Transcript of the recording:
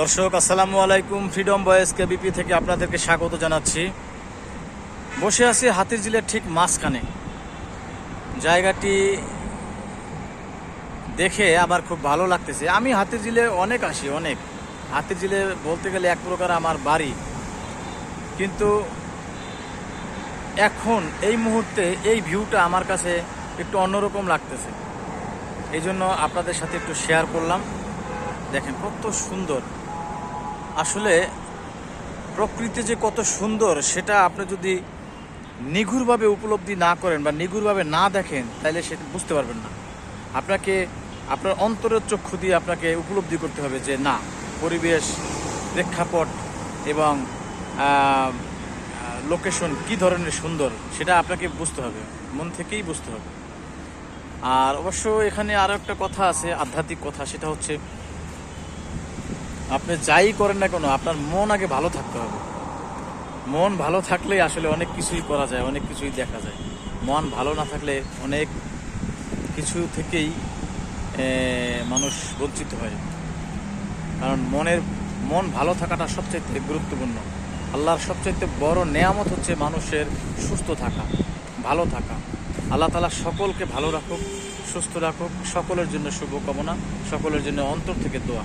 দর্শক, আসসালামু আলাইকুম। ফ্রিডম বয়েস কেবিপি থেকে আপনাদেরকে স্বাগত জানাচ্ছি। বসে আছি হাতির জিলের ঠিক মাঝখানে। জায়গাটি দেখে আমার খুব ভালো লাগতেছে। আমি হাতির জিলে অনেক আসি, অনেক। হাতির জিলে বলতে গেলে এক প্রকার আমার বাড়ি। কিন্তু এখন এই মুহূর্তে এই ভিউটা আমার কাছে একটু অন্যরকম লাগতেছে। এই জন্য আপনাদের সাথে একটু শেয়ার করলাম। দেখেন কত সুন্দর। আসলে প্রকৃতি যে কত সুন্দর, সেটা আপনি যদি নিঘুরভাবে উপলব্ধি না করেন বা নিঘুরভাবে না দেখেন তাহলে সেটা বুঝতে পারবেন না। আপনাকে, আপনার অন্তরের চক্ষু দিয়ে আপনাকে উপলব্ধি করতে হবে যে না, পরিবেশ, প্রেক্ষাপট এবং লোকেশন কি ধরনের সুন্দর, সেটা আপনাকে বুঝতে হবে, মন থেকেই বুঝতে হবে। আর অবশ্য এখানে আরও একটা কথা আছে, আধ্যাত্মিক কথা, সেটা হচ্ছে আপনি যাই করেন না কেন, আপনার মন আগে ভালো থাকতে হবে। মন ভালো থাকলেই আসলে অনেক কিছুই করা যায়, অনেক কিছুই দেখা যায়। মন ভালো না থাকলে অনেক কিছু থেকেই মানুষ বঞ্চিত হয়। কারণ মনের, মন ভালো থাকাটা সবচাইতে গুরুত্বপূর্ণ। আল্লাহর সবচাইতে বড় নেয়ামত হচ্ছে মানুষের সুস্থ থাকা, ভালো থাকা। আল্লাহ তালা সকলকে ভালো রাখুক, সুস্থ রাখুক, সকলের জন্য শুভকামনা, সকলের জন্য অন্তর থেকে দোয়া।